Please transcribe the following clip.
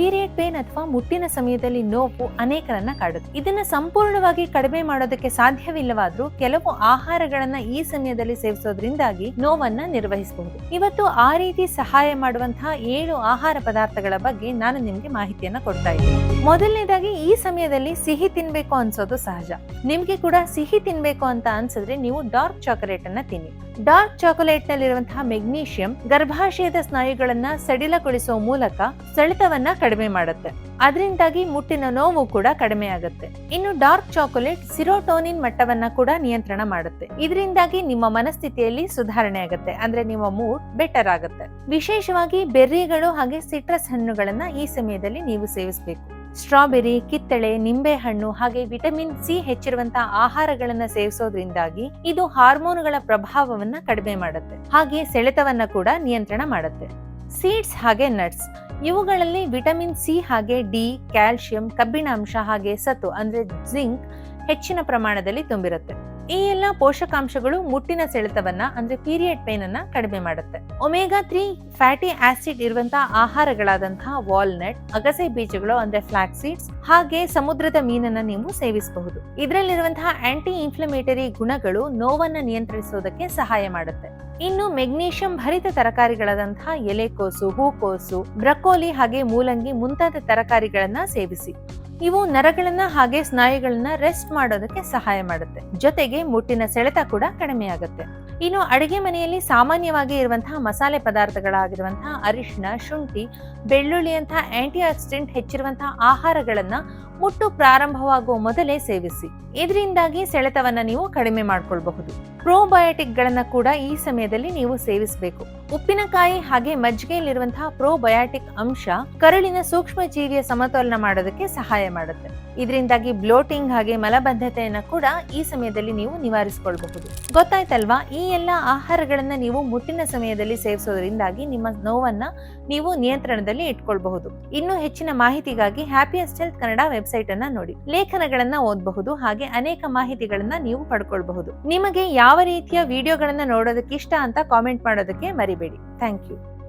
Period pain ಅಥವಾ ಮುಟ್ಟಿನ ಸಮಯದಲ್ಲಿ ನೋವು ಅನೇಕರನ್ನ ಕಾಡುತ್ತೆ. ಇದನ್ನ ಸಂಪೂರ್ಣವಾಗಿ ಕಡಿಮೆ ಮಾಡೋದಕ್ಕೆ ಸಾಧ್ಯವಿಲ್ಲವಾದ್ರೂ ಕೆಲವು ಆಹಾರಗಳನ್ನ ಈ ಸಮಯದಲ್ಲಿ ಸೇವಿಸೋದ್ರಿಂದಾಗಿ ನೋವನ್ನ ನಿರ್ವಹಿಸಬಹುದು. ಇವತ್ತು ಆ ರೀತಿ ಸಹಾಯ ಮಾಡುವಂತಹ ಏಳು ಆಹಾರ ಪದಾರ್ಥಗಳ ಬಗ್ಗೆ ನಾನು ನಿಮ್ಗೆ ಮಾಹಿತಿಯನ್ನ ಕೊಡ್ತಾ ಇದ್ದೀನಿ. ಮೊದಲನೇದಾಗಿ ಈ ಸಮಯದಲ್ಲಿ ಸಿಹಿ ತಿನ್ಬೇಕು ಅನ್ಸೋದು ಸಹಜ. ನಿಮ್ಗೆ ಕೂಡ ಸಿಹಿ ತಿನ್ಬೇಕು ಅಂತ ಅನ್ಸಿದ್ರೆ ನೀವು ಡಾರ್ಕ್ ಚಾಕೊಲೇಟ್ ಅನ್ನ ತಿನ್ನಿ. ಡಾರ್ಕ್ ಚಾಕೊಲೇಟ್ ನಲ್ಲಿರುವಂತಹ ಮೆಗ್ನೀಷಿಯಂ ಗರ್ಭಾಶಯದ ಸ್ನಾಯುಗಳನ್ನ ಸಡಿಲಗೊಳಿಸುವ ಮೂಲಕ ಸೆಳೆತವನ್ನ ಕಡಿಮೆ ಮಾಡುತ್ತೆ. ಅದರಿಂದಾಗಿ ಮುಟ್ಟಿನ ನೋವು ಕೂಡ ಕಡಿಮೆ ಆಗುತ್ತೆ. ಇನ್ನು ಡಾರ್ಕ್ ಚಾಕೊಲೇಟ್ ಸಿರೋಟೋನಿನ್ ಮಟ್ಟವನ್ನ ಕೂಡ ನಿಯಂತ್ರಣ ಮಾಡುತ್ತೆ. ಇದರಿಂದಾಗಿ ನಿಮ್ಮ ಮನಸ್ಥಿತಿಯಲ್ಲಿ ಸುಧಾರಣೆ ಆಗುತ್ತೆ. ಅಂದ್ರೆ ನಿಮ್ಮ ಮೂಡ್ ಬೆಟರ್ ಆಗುತ್ತೆ. ವಿಶೇಷವಾಗಿ ಬೆರ್ರಿಗಳು ಹಾಗೆ ಸಿಟ್ರಸ್ ಹಣ್ಣುಗಳನ್ನ ಈ ಸಮಯದಲ್ಲಿ ನೀವು ಸೇವಿಸಬೇಕು. ಸ್ಟ್ರಾಬೆರಿ, ಕಿತ್ತಳೆ, ನಿಂಬೆ ಹಣ್ಣು ಹಾಗೆ ವಿಟಮಿನ್ ಸಿ ಹೆಚ್ಚಿರುವಂತಹ ಆಹಾರಗಳನ್ನ ಸೇವಿಸೋದ್ರಿಂದಾಗಿ ಇದು ಹಾರ್ಮೋನುಗಳ ಪ್ರಭಾವವನ್ನ ಕಡಿಮೆ ಮಾಡುತ್ತೆ. ಹಾಗೆ ಸೆಳೆತವನ್ನ ಕೂಡ ನಿಯಂತ್ರಣ ಮಾಡುತ್ತೆ. ಸೀಡ್ಸ್ ಹಾಗೆ ನಟ್ಸ್. ಇವುಗಳಲ್ಲಿ ವಿಟಮಿನ್ ಸಿ ಹಾಗೆ ಡಿ ಕ್ಯಾಲ್ಸಿಯಂ ಕಬ್ಬಿಣಾಂಶ ಹಾಗೆ ಸತು ಅಂದ್ರೆ ಜಿಂಕ್, ಹೆಚ್ಚಿನ ಪ್ರಮಾಣದಲ್ಲಿ ತುಂಬಿರುತ್ತೆ. ಈ ಎಲ್ಲ ಪೋಷಕಾಂಶಗಳು ಮುಟ್ಟಿನ ಸೆಳೆತವನ್ನ, ಅಂದ್ರೆ ಪೀರಿಯಡ್ ಪೇನ್ ಅನ್ನ ಕಡಿಮೆ ಮಾಡುತ್ತೆ. ಒಮೆಗಾ ತ್ರೀ ಫ್ಯಾಟಿ ಆಸಿಡ್ ಇರುವಂತಹ ಆಹಾರಗಳಾದಂತಹ ವಾಲ್ನಟ್, ಅಗಸೆ ಬೀಜಗಳು, ಅಂದ್ರೆ ಫ್ಲಾಕ್ ಸೀಡ್ಸ್, ಹಾಗೆ ಸಮುದ್ರದ ಮೀನನ್ನ ನೀವು ಸೇವಿಸಬಹುದು. ಇದರಲ್ಲಿರುವಂತಹ ಆಂಟಿ ಇನ್ಫ್ಲಮೇಟರಿ ಗುಣಗಳು ನೋವನ್ನ ನಿಯಂತ್ರಿಸೋದಕ್ಕೆ ಸಹಾಯ ಮಾಡುತ್ತೆ. ಇನ್ನು ಮೆಗ್ನೀಷಿಯಂ ಭರಿತ ತರಕಾರಿಗಳಾದಂತಹ ಎಲೆಕೋಸು ಹೂಕೋಸು ಬ್ರಕೋಲಿ ಹಾಗೆ ಮೂಲಂಗಿ ಮುಂತಾದ ತರಕಾರಿಗಳನ್ನ ಸೇವಿಸಿ. ಇವು ನರಗಳನ್ನ ಹಾಗೆ ಸ್ನಾಯುಗಳನ್ನ ರೆಸ್ಟ್ ಮಾಡೋದಕ್ಕೆ ಸಹಾಯ ಮಾಡುತ್ತೆ. ಜೊತೆಗೆ ಮುಟ್ಟಿನ ಸೆಳೆತ ಕೂಡ ಕಡಿಮೆ ಆಗುತ್ತೆ ಇನ್ನು ಅಡಿಗೆ ಮನೆಯಲ್ಲಿ ಸಾಮಾನ್ಯವಾಗಿ ಇರುವಂತಹ ಮಸಾಲೆ ಪದಾರ್ಥಗಳಾಗಿರುವಂತಹ ಅರಿಶಿನ ಶುಂಠಿ ಬೆಳ್ಳುಳ್ಳಿಯಂತಹ ಆಂಟಿ ಆಕ್ಸಿಡೆಂಟ್ ಹೆಚ್ಚಿರುವಂತಹ ಆಹಾರಗಳನ್ನ ಮುಟ್ಟು ಪ್ರಾರಂಭವಾಗುವ ಮೊದಲೇ ಸೇವಿಸಿ. ಇದರಿಂದಾಗಿ ಸೆಳೆತವನ್ನ ನೀವು ಕಡಿಮೆ ಮಾಡಿಕೊಳ್ಬಹುದು. ಪ್ರೋಬಯೋಟಿಕ್ ಗಳನ್ನ ಕೂಡ ಈ ಸಮಯದಲ್ಲಿ ನೀವು ಸೇವಿಸಬೇಕು. ಉಪ್ಪಿನಕಾಯಿ ಹಾಗೆ ಮಜ್ಜಿಗೆಯಲ್ಲಿರುವಂತಹ ಪ್ರೋಬಯೋಟಿಕ್ ಅಂಶ ಕರುಳಿನ ಸೂಕ್ಷ್ಮ ಜೀವಿಯ ಸಮತೋಲನ ಮಾಡೋದಕ್ಕೆ ಸಹಾಯ ಮಾಡುತ್ತೆ. ಇದರಿಂದಾಗಿ ಬ್ಲೋಟಿಂಗ್ ಹಾಗೆ ಮಲಬದ್ಧತೆಯನ್ನ ಕೂಡ ಈ ಸಮಯದಲ್ಲಿ ನೀವು ನಿವಾರಿಸಿಕೊಳ್ಬಹುದು. ಗೊತ್ತಾಯ್ತಲ್ವಾ? ಈ ಎಲ್ಲ ಆಹಾರಗಳನ್ನು ನೀವು ಮುಟ್ಟಿನ ಸಮಯದಲ್ಲಿ ಸೇವಿಸೋದ್ರಿಂದಾಗಿ ನಿಮ್ಮ ನೋವನ್ನು ನೀವು ನಿಯಂತ್ರಣದಲ್ಲಿ ಇಟ್ಕೊಳ್ಬಹುದು. ಇನ್ನು ಹೆಚ್ಚಿನ ಮಾಹಿತಿಗಾಗಿ ಹ್ಯಾಪಿಯಸ್ಟ್ ಹೆಲ್ತ್ ಕನ್ನಡ ವೆಬ್ಸೈಟ್ ಅನ್ನ ನೋಡಿ. ಲೇಖನಗಳನ್ನ ಓದಬಹುದು ಹಾಗೆ ಅನೇಕ ಮಾಹಿತಿಗಳನ್ನ ನೀವು ಪಡ್ಕೊಳ್ಬಹುದು. ನಿಮಗೆ ಯಾವ ರೀತಿಯ ವಿಡಿಯೋಗಳನ್ನ ನೋಡೋದಕ್ಕೆ ಇಷ್ಟ ಅಂತ ಕಾಮೆಂಟ್ ಮಾಡೋದಕ್ಕೆ ಮರಿಬೇಡಿ. Thank you.